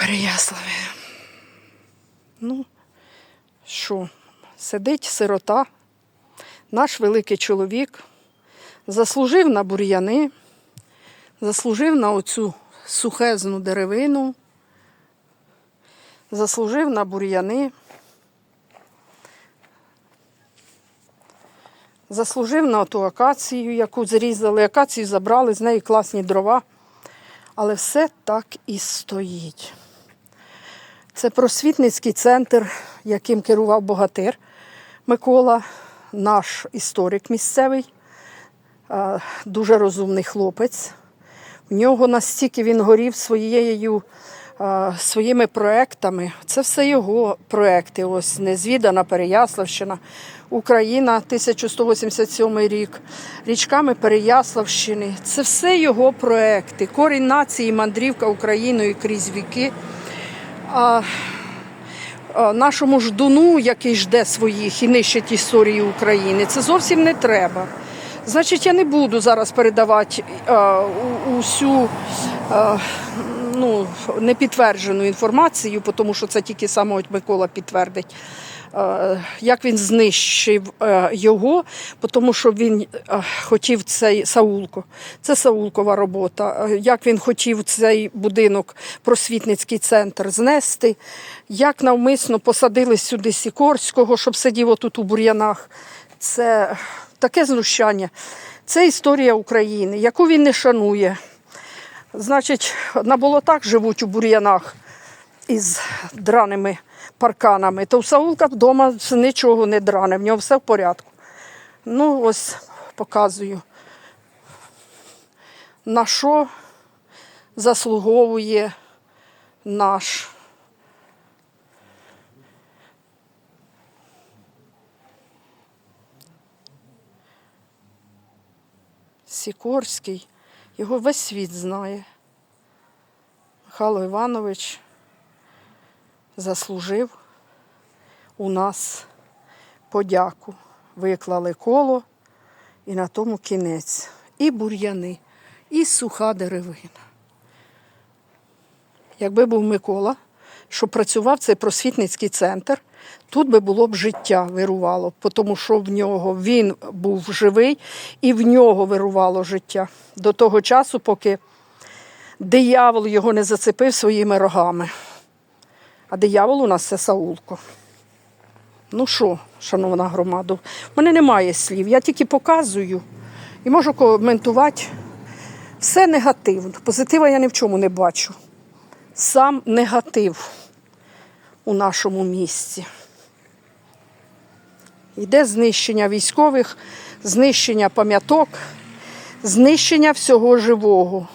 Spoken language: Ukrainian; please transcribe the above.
Переяславі. Ну, що, сидить сирота, наш великий чоловік, заслужив на бур'яни, заслужив на оцю сухезну деревину, заслужив на бур'яни, заслужив на ту акацію, яку зрізали. Акацію забрали, з неї класні дрова. Але все так і стоїть. Це просвітницький центр, яким керував богатир Микола, наш історик місцевий, дуже розумний хлопець. В нього настільки він горів своєю, своїми проектами. Це все його проекти. Ось Незвідана Переяславщина, Україна, 1187 рік, річками Переяславщини. Це все його проекти. Корінь нації, мандрівка Україною крізь віки. А, а нашому ждуну, який жде своїх і нищить історію України, це зовсім не треба. Значить, я не буду зараз передавати а, усю а, ну, непідтверджену інформацію, тому що це тільки саме Микола підтвердить. е, Як він знищив е, його, тому що він е, хотів цей Саулко. Це Саулкова робота. Е, Як він хотів цей будинок, просвітницький центр знести, як навмисно посадили сюди Сікорського, щоб сидів отут у бур'янах. Це таке знущання. Це історія України, яку він не шанує. Значить, на болотах живуть у бур'янах із драними парканами, то у Саулка вдома нічого не дране, в нього все в порядку. Ну, ось показую, на що заслуговує наш Сікорський. Його весь світ знає. Михайло Іванович заслужив у нас подяку. Виклали коло і на тому кінець. І бур'яни, і суха деревина. Якби був Микола, що працював цей просвітницький центр, тут би було б життя вирувало, тому що в нього він був живий і в нього вирувало життя до того часу, поки диявол його не зацепив своїми рогами. А диявол у нас це Саулко. Ну що, шановна громада, в мене немає слів, я тільки показую і можу коментувати все негативно. Позитива я ні в чому не бачу. Сам негатив у нашому місті. Йде знищення військових, знищення пам'яток, знищення всього живого.